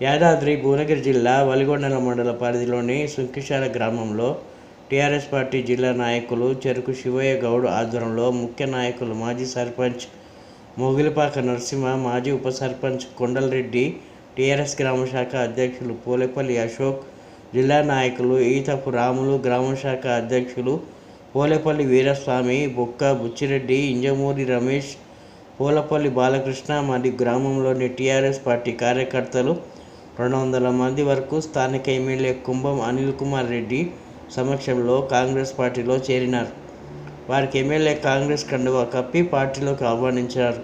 యాదాద్రి భువనగిరి జిల్లా వలిగొండల మండల పరిధిలోని సుంకిశాల గ్రామంలో టీఆర్ఎస్ పార్టీ జిల్లా నాయకులు చెరుకు శివయ్య గౌడ్ ఆధ్వర్యంలో ముఖ్య నాయకులు మాజీ సర్పంచ్ మొగిలిపాక నరసింహ మాజీ ఉప సర్పంచ్ కొండలరెడ్డి టీఆర్ఎస్ గ్రామ శాఖ అధ్యక్షులు పోలేపల్లి అశోక్ జిల్లా నాయకులు ఈతపు రాములు గ్రామ శాఖ అధ్యక్షులు పోలేపల్లి వీరస్వామి బొక్క బుచ్చిరెడ్డి ఇంజమూరి రమేష్ పూలపల్లి బాలకృష్ణ మరియు గ్రామంలోని టీఆర్ఎస్ పార్టీ కార్యకర్తలు రెండు వందల మంది వరకు స్థానిక ఎమ్మెల్యే కుంభం అనిల్ కుమార్ రెడ్డి సమక్షంలో కాంగ్రెస్ పార్టీలో చేరినారు. వారికి ఎమ్మెల్యే కాంగ్రెస్ కండువా కప్పి పార్టీలోకి ఆహ్వానించారు.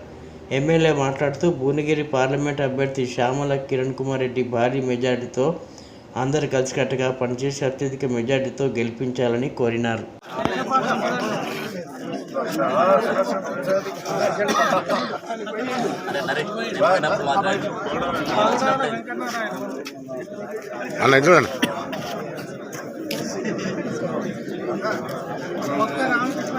ఎమ్మెల్యే మాట్లాడుతూ భువనగిరి పార్లమెంట్ అభ్యర్థి శ్యామల కిరణ్ కుమార్ రెడ్డి భారీ మెజార్టీతో అందరు కలిసికట్టుగా పనిచేసి అత్యధిక మెజార్టీతో గెలిపించాలని కోరినారు. అన్న చూడండి. ఒక్క రామకృష్ణ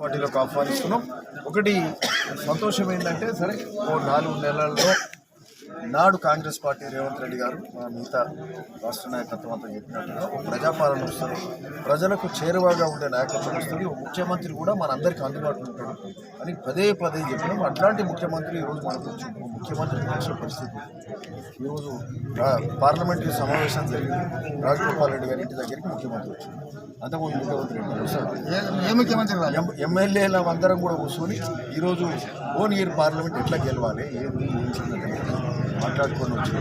పార్టీలోకి ఆహ్వానిస్తున్నాం. ఒకటి సంతోషం ఏంటంటే సరే ఓ నాలుగు నెలల్లో నాడు కాంగ్రెస్ పార్టీ రేవంత్ రెడ్డి గారు మా మిగతా రాష్ట్ర నాయకత్వం అంతా చెప్పినట్టుగా ఒక ప్రజాపాలన వస్తుంది. ప్రజలకు చేరువగా ఉండే నాయకత్వం వస్తుంది. ఒక ముఖ్యమంత్రి కూడా మనందరికీ అందుబాటులో ఉంటాడు అని పదే పదే చెప్పినాం. అట్లాంటి ముఖ్యమంత్రి ఈరోజు మనకు వచ్చింది ముఖ్యమంత్రి వచ్చిన పరిస్థితి. ఈరోజు పార్లమెంటరీ సమావేశం జరిగింది. రాజగోపాల్ రెడ్డి గారి ఇంటి దగ్గరికి ముఖ్యమంత్రి వచ్చింది అంతకుముందు ముఖ్యమంత్రి ఏ ముఖ్యమంత్రి ఎమ్మెల్యేల అందరం కూడా కూర్చొని ఈరోజు ఓన్ ఇయర్ పార్లమెంట్ ఎట్లా గెలవాలి ఏంది మాట్లాడుకొని వచ్చి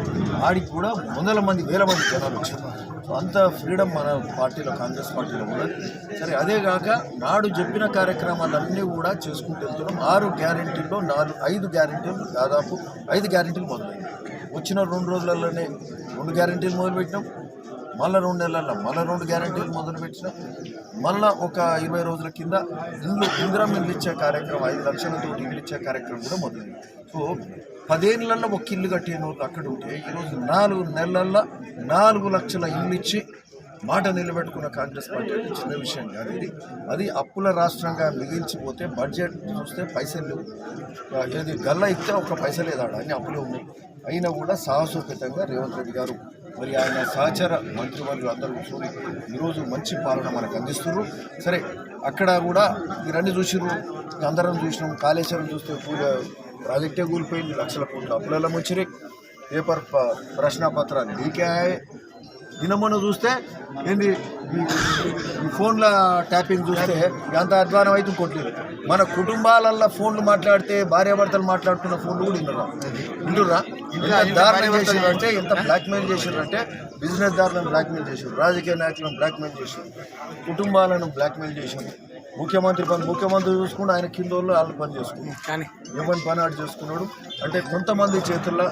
ఆడికి కూడా వందల మంది వేల మంది జనాలు వచ్చారు. సో అంత ఫ్రీడమ్ మన పార్టీలో కాంగ్రెస్ పార్టీలో ఉన్నది సరే అదే కాక నాడు చెప్పిన కార్యక్రమాలన్నీ కూడా చేసుకుంటూ వెళ్తున్నాం. ఆరు గ్యారంటీల్లో నాలుగు ఐదు గ్యారెంటీలు దాదాపు ఐదు గ్యారెంటీలు మొదలైంది వచ్చిన రెండు రోజులలోనే రెండు గ్యారెంటీలు మొదలుపెట్టినాం. మళ్ళీ రెండు నెలల్లో మళ్ళా రెండు గ్యారెంటీలు మొదలుపెట్టినాం. మళ్ళా ఒక ఇరవై రోజుల కింద ఇండ్లు ఇందిరం ఇల్లు ఇచ్చే కార్యక్రమం ఐదు లక్షలతో ఇల్లు ఇచ్చే కార్యక్రమం కూడా మొదలైంది. సో పదేళ్ళల్లో ఒక ఇల్లు కట్టిన వాళ్ళు అక్కడ ఉంటే ఈరోజు నాలుగు నెలల్లో నాలుగు లక్షల ఇల్లు ఇచ్చి మాట నిలబెట్టుకున్న కాంగ్రెస్ పార్టీ అంటే చిన్న విషయం కాదు ఇది. అది అప్పుల రాష్ట్రంగా మిగిల్చిపోతే బడ్జెట్ చూస్తే పైసలు లేవు. ఏది గల్ల ఇస్తే ఒక పైసలు లేదాడు అన్ని అప్పులే ఉన్నాయి. అయినా కూడా సాహసోపేతంగా రేవంత్ రెడ్డి గారు మరి ఆయన సహచర మంత్రివర్యులు అందరూ కూర్చొని ఈరోజు మంచి పాలన మనకు అందిస్తున్నారు. సరే అక్కడ కూడా మీరన్నీ చూసిర్రు అందరం చూసినాం కాళేశ్వరం చూస్తే పూజ ప్రాజెక్టే కూలిపోయింది లక్షల కోట్లు అప్పులలో ముంచిరి పేపర్ ప్రశ్న ప్రశ్నపత్రాలు లీకే అయ్యాయి చూస్తే ఏంది? ఫోన్ల ట్యాపింగ్ చూస్తే ఎంత అధ్వానం అయితే కొట్టలేదు మన కుటుంబాలల్లో ఫోన్లు మాట్లాడితే భార్యాభర్తలు మాట్లాడుతున్న ఫోన్లు కూడా విన్నారా వింటురా ఇంకా దారుణం చేసిందంటే ఎంత బ్లాక్మెయిల్ చేసిందంటే బిజినెస్ దారులను బ్లాక్మెయిల్ చేశారు రాజకీయ నాయకులను బ్లాక్మెయిల్ చేశారు కుటుంబాలను బ్లాక్మెయిల్ చేశారు ముఖ్యమంత్రి పని ముఖ్యమంత్రి చూసుకుంటూ ఆయన కింద వాళ్ళు వాళ్ళు పని చేసుకున్నారు ఎవరి పని ఆడు చేసుకున్నాడు. అంటే కొంతమంది చేతుల్లో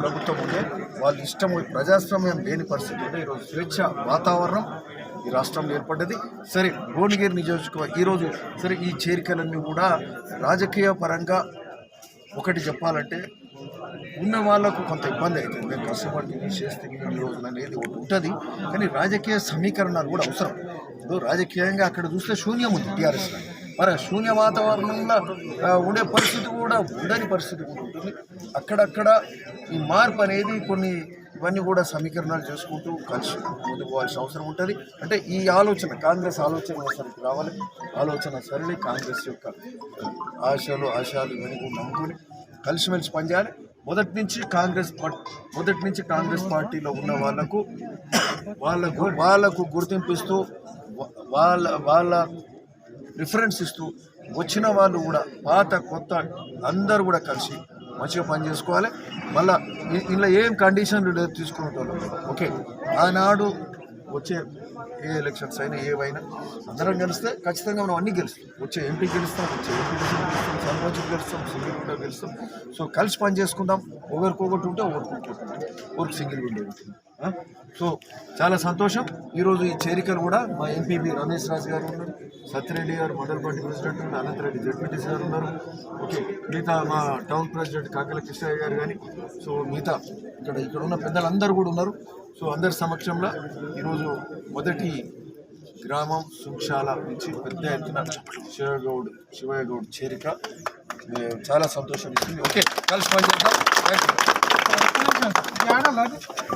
ప్రభుత్వం ఉంటే వాళ్ళ ఇష్టం ప్రజాస్వామ్యం లేని పరిస్థితి ఉంటే ఈరోజు స్వేచ్ఛ వాతావరణం ఈ రాష్ట్రంలో ఏర్పడ్డది. సరే భువనగిరి నియోజకవర్గం ఈరోజు సరే ఈ చేరికలన్నీ కూడా రాజకీయ పరంగా ఒకటి చెప్పాలంటే ఉన్న వాళ్ళకు కొంత ఇబ్బంది అవుతుంది. కష్టపడి చేస్తే ఈ రోజున అనేది ఒకటి ఉంటుంది. కానీ రాజకీయ సమీకరణాలు కూడా అవసరం. ఇప్పుడు రాజకీయంగా అక్కడ చూస్తే శూన్యం ఉంది టీఆర్ఎస్ మరి శూన్య వాతావరణంలో ఉండే పరిస్థితి కూడా ఉండని పరిస్థితి కూడా ఉంటుంది అక్కడక్కడ ఈ మార్పు అనేది కొన్ని ఇవన్నీ కూడా సమీకరణాలు చేసుకుంటూ కలిసి ముందుకు పోవాల్సిన అవసరం ఉంటుంది. అంటే ఈ ఆలోచన కాంగ్రెస్ ఆలోచన సరికి రావాలి. ఆలోచన సరళి కాంగ్రెస్ యొక్క ఆశలు ఆశయాలు ఇవన్నీ కూడా నమ్ముకొని కలిసిమెలిసి పనిచేయాలి. మొదటి నుంచి కాంగ్రెస్ పార్టీ మొదటి నుంచి కాంగ్రెస్ పార్టీలో ఉన్న వాళ్ళకు వాళ్ళకు వాళ్ళకు గుర్తింపిస్తూ వాళ్ళ వాళ్ళ రిఫరెన్స్ ఇస్తూ వచ్చిన వాళ్ళు కూడా పాత కొత్త అందరూ కూడా కలిసి మంచిగా పని చేసుకోవాలి. మళ్ళా ఇలా ఇందులో ఏం కండిషన్లు లేదు తీసుకునేటోళ్ళు. ఓకే ఆనాడు వచ్చే ఏ ఎలక్షన్స్ అయినా ఏవైనా అందరం గెలిస్తే ఖచ్చితంగా మనం అన్నీ గెలుస్తాం. వచ్చే ఎంపీ గెలుస్తాం వచ్చే ఎంపీ గెలుస్తాం సర్పంచ్ గెలుస్తాం సింగిల్ విండో గెలుస్తాం. సో కలిసి పని చేసుకుందాం ఒకరికొకటి ఉంటే ఒకరికొకటి ఉంటే ఒకరికి సింగిల్ విండో సో చాలా సంతోషం. ఈరోజు ఈ చేరికలు కూడా మా ఎంపీబీ రమేష్ రాజు గారు ఉన్నారు. సత్యరెడ్డి గారు మండల పార్టీ ప్రెసిడెంట్ ఉన్నారు అనంతరెడ్డి జడ్పీటీసీ గారు ఉన్నారు. ఓకే మిగతా మా టౌన్ ప్రెసిడెంట్ కాకల కృష్ణయ్య గారు కానీ సో మిగతా ఇక్కడ ఇక్కడ ఉన్న పెద్దలందరూ కూడా ఉన్నారు. సో అందరి సమక్షంలో ఈరోజు మొదటి గ్రామం సుక్షాల నుంచి పెద్ద ఎత్తున శివగౌడ్ శివయ్య చేరిక. చాలా సంతోషం ఇస్తుంది. ఓకే కలిసి పనిచేద్దాం. Thank you